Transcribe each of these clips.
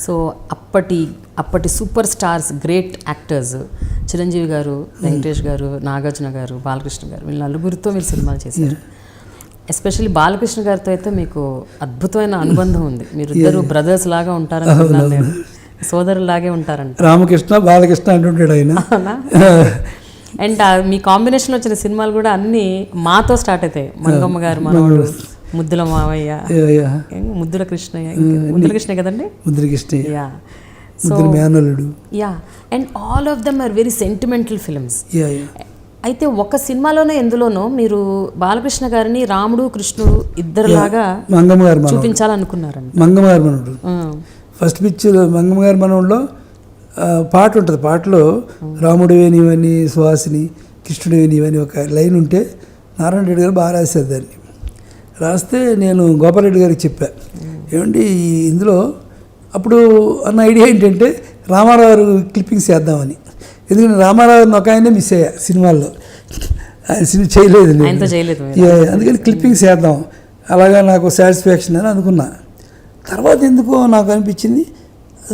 So అప్పటి అప్పటి super stars great actors Chiranjeevi garu Venkatesh garu Nagarjuna గారు బాలకృష్ణ గారు వీళ్ళ నలుగురితో మీరు సినిమాలు చేశారు. ఎస్పెషల్లీ బాలకృష్ణ గారితో అయితే మీకు అద్భుతమైన అనుబంధం ఉంది. మీరు ఇద్దరు బ్రదర్స్ లాగా ఉంటారనుకున్నాను నేను. సోదరులాగే ఉంటారంట. రామకృష్ణ బాలకృష్ణ అంటుంటాడు ఆయన. అండ్ ఆ మీ కాంబినేషన్ వచ్చిన సినిమాలు కూడా అన్ని మాతో స్టార్ట్ అవుతాయి. మంగమ్మ గారు మనవాడు ముద్దుల మావయ్య. Yeah, yeah. ముద్దుల కృష్ణయ్య. ముద్దుల కృష్ణ కదండి? ముద్రకృష్ణ యా. ముద్ర మేనల్లుడు. Yeah. And all of them are very sentimental films yeah yeah. అయితే ఒక సినిమాలోనే ఎందులోనో మీరు బాలకృష్ణ గారిని రాముడు కృష్ణుడు ఇద్దరులాగా చూపించాలనుకున్నారండి. మంగమ్మ గారు మనవడు. ఫస్ట్ పిక్చర్ మంగమ్మ గారి మనవడిలో పాట ఉంటుంది. పాటలో రాముడు వేనివని సుహాసిని కృష్ణుడు వేనివని ఒక లైన్ ఉంటే నారాయణ రెడ్డి గారు బాగా రాశారు దాన్ని. రాస్తే నేను గోపాలరెడ్డి గారికి చెప్పా. ఏమండి ఇందులో అప్పుడు అన్న ఐడియా ఏంటంటే రామారావు గారు క్లిప్పింగ్స్ చేద్దామని. ఎందుకంటే రామారావు ఒక ఆయనే మిస్ అయ్యా సినిమాల్లో. ఆయన సినిమా చేయలేదు అందుకని క్లిప్పింగ్స్ చేద్దాం. అలాగా నాకు సాటిస్ఫాక్షన్ అని అనుకున్నా. తర్వాత ఎందుకో నాకు అనిపించింది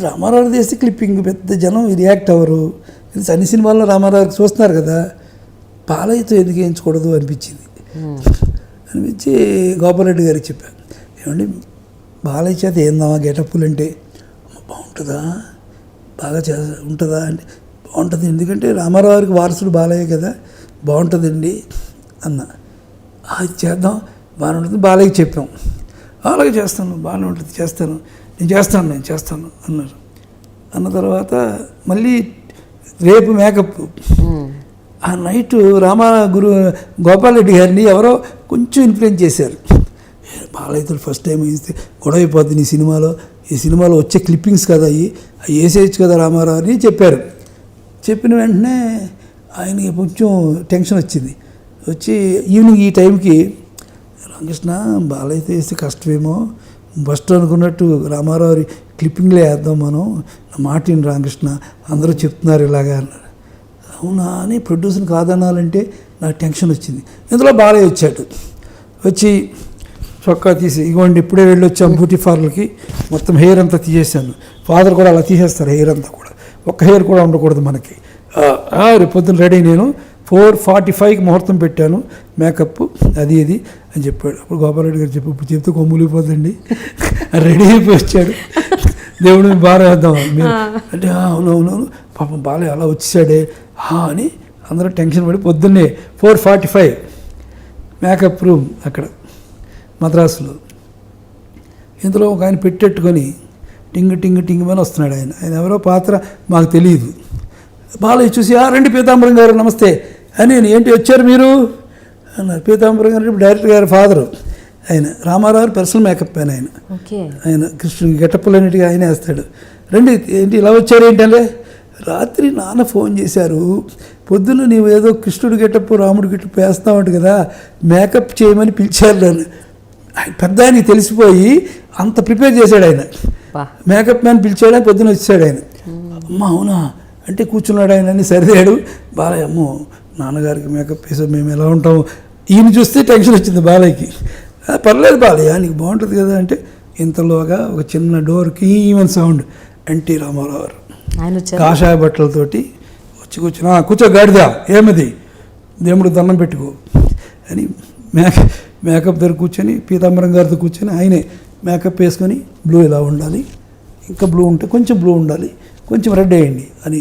రామారావు చేస్తే క్లిప్పింగ్ పెద్ద జనం రియాక్ట్ అవ్వరు. అన్ని సినిమాల్లో రామారావు చూస్తున్నారు కదా పాలయ్యతో ఎందుకు వేయించకూడదు అనిపించింది. అనిపించి గోపాలరెడ్డి గారికి చెప్పాను ఏమండి బాలయ్య చేత ఏందామా గెటప్పులు అంటే "అమ్మ, బాగుంటుందా? బాగా చే ఉంటుందా? అంటే బాగుంటుంది. ఎందుకంటే రామారావు గారికి వారసుడు బాలయ్య కదా బాగుంటుందండి అన్న. అది చేద్దాం. బాగానే ఉంటుంది. బాలయ్య చెప్పాం. అలాగే చేస్తాను. బాగానే ఉంటుంది. చేస్తాను. నేను చేస్తాను. నేను చేస్తాను అన్నారు. అన్న తర్వాత మళ్ళీ రేపు మేకప్ ఆ నైట్ రామ గురు గోపాలరెడ్డి గారిని ఎవరో కొంచెం ఇన్ఫ్లుయెన్స్ చేశారు. బాలయ్యతో ఫస్ట్ టైం ఇస్తే గొడవ అయిపోద్ది నీ సినిమాలో. ఈ సినిమాలో వచ్చే క్లిప్పింగ్స్ కదా అవి అవి వేసేయచ్చు కదా రామారావు అని చెప్పారు. చెప్పిన వెంటనే ఆయనకి కొంచెం టెన్షన్ వచ్చింది. వచ్చి ఈవినింగ్ ఈ టైంకి రామకృష్ణ బాలయ్యతో వేస్తే కష్టమేమో. ఫస్ట్ అనుకున్నట్టు రామారావు క్లిప్పింగ్లే వేద్దాం మనం. నా మాట రామకృష్ణ. అందరూ చెప్తున్నారు ఇలాగా అన్నారు అవునా అని ప్రొడ్యూసర్ని కాదనాలంటే నాకు టెన్షన్ వచ్చింది. ఇందులో బాలయ్య వచ్చాడు. వచ్చి చొక్కా తీసి ఇగోండి ఇప్పుడే వెళ్ళి వచ్చాం బ్యూటీ పార్లర్కి మొత్తం హెయిర్ అంతా తీసేసాను ఫాదర్ కూడా అలా తీసేస్తారు హెయిర్ అంతా కూడా. ఒక్క హెయిర్ కూడా ఉండకూడదు మనకి. రేపు పొద్దున్న రెడీ నేను. ఫోర్ ఫార్టీ ఫైవ్కి ముహూర్తం పెట్టాను. మేకప్ అది ఇది అని చెప్పాడు. అప్పుడు గోపాలరెడ్డి గారు చెప్పి ఇప్పుడు చెప్తే కొమ్ములిపోద్దండి రెడీ అయిపోయి వచ్చాడు. దేవుడిని బాగా వేద్దాం మీరు అంటే "ఆ, అవును అవును అవును. పాపం బాలయ్య అలా వచ్చేసాడే "ఆ" అని అందరూ టెన్షన్ పడి పొద్దున్నే four forty five makeup room అక్కడ మద్రాసులో. ఇందులో ఒక ఆయన పెట్టెట్టుకొని టింగ్ టింగ్ టింగ్ అని వస్తున్నాడు ఆయన. ఆయన ఎవరో పాత్ర మాకు తెలియదు బాలయ్య చూసి ఆ రండి పీతాంబరం గారు నమస్తే. అని నేను ఏంటి వచ్చారు మీరు? అన్నారు. పీతాంబరం గారు డైరెక్టర్ గారి ఫాదరు ఆయన. రామారావు పర్సనల్ మేకప్ ఆయన. ఆయన ఆయన కృష్ణుని గెటప్పులన్నిటికీ ఆయన వేస్తాడు. రండి ఏంటి ఇలా వచ్చారు ఏంటంటే రాత్రి నాన్న ఫోన్ చేశారు పొద్దున్న నీవు ఏదో కృష్ణుడు గెటప్పు రాముడు గెటప్పు వేస్తావంట కదా మేకప్ చేయమని పిలిచారు నన్ను. ఆయన పెద్ద ఆయనకి తెలిసిపోయి అంత ప్రిపేర్ చేశాడు ఆయన. మేకప్ మ్యాన్ పిలిచాడు పొద్దున వచ్చాడు ఆయన. అమ్మ అవునా? అంటే కూర్చున్నాడు ఆయన అని సరిదాడు. బాలయ్య అమ్మో నాన్నగారికి మేకప్ వేసాం మేము ఎలా ఉంటాము ఈయన చూస్తే టెన్షన్ వచ్చింది బాలయ్యకి. "ఆ, పర్లేదు బాలయ్య నీకు బాగుంటుంది కదా అంటే ఇంతలోగా ఒక చిన్న డోర్కి ఈవెన్ సౌండ్ ఎన్టీ రామారావు గారు. ఆయన కాషాయ బట్టలతోటి వచ్చి కూర్చుని కూర్చో గాడిద ఏమిది? దేవుడు దండం పెట్టుకో. అని మేక మేకప్ దగ్గర కూర్చొని పీతాంబరం గారితో కూర్చొని ఆయనే మేకప్ వేసుకొని బ్లూ ఇలా ఉండాలి? ఇంకా బ్లూ ఉంటే కొంచెం బ్లూ ఉండాలి కొంచెం రెడ్ వేయండి. అని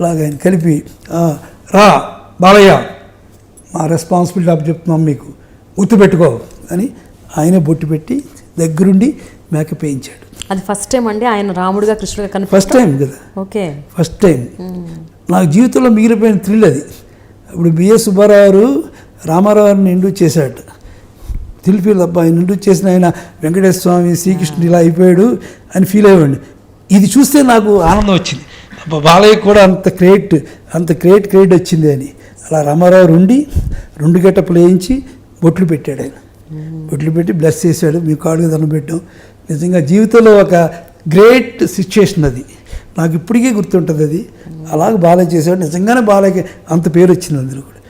ఇలాగ ఆయన కలిపి రా బాలయ్య మా రెస్పాన్సిబిలిటీ అప్ చెప్తున్నాం మీకు గుర్తుపెట్టుకో. అని ఆయనే బొట్టు పెట్టి దగ్గరుండి మేకప్ వేయించాడు. అది ఫస్ట్ టైం అండి ఆయన రాముడుగా కృష్ణుడుగా కనిపి ఫస్ట్ టైం కదా? ఓకే ఫస్ట్ టైం నాకు జీవితంలో మిగిలిపోయిన థ్రిల్ అది. ఇప్పుడు బిఎస్ సుబ్బారావు గారు రామారావుని ఇండ్యూస్ చేశాడు థ్రిల్ ఫీల్ అబ్బా ఆయన ఇండ్యూస్ చేసిన ఆయన వెంకటేశ్వర స్వామి శ్రీకృష్ణుడు ఇలా అయిపోయాడు అని ఫీల్ అయ్యాడు ఇది చూస్తే నాకు ఆనందం వచ్చింది. అబ్బా బాలయ్య కూడా అంత క్రియేట్ అంత క్రియేట్ క్రియేట్ వచ్చింది అని. అలా రామారావు ఉండి రెండు గెటప్పులు వేయించి బొట్లు పెట్టాడు ఆయన. బొట్లు పెట్టి బ్లెస్ చేశాడు. మీ కాడుగా దండం పెట్టాం. నిజంగా జీవితంలో ఒక గ్రేట్ సిచ్యుయేషన్ అది. నాకు ఇప్పటికీ గుర్తుంటుంది అది. అలాగే బాలయ్య చేశాడు నిజంగానే బాలయ్యకి అంత పేరు వచ్చింది అందులో కూడా.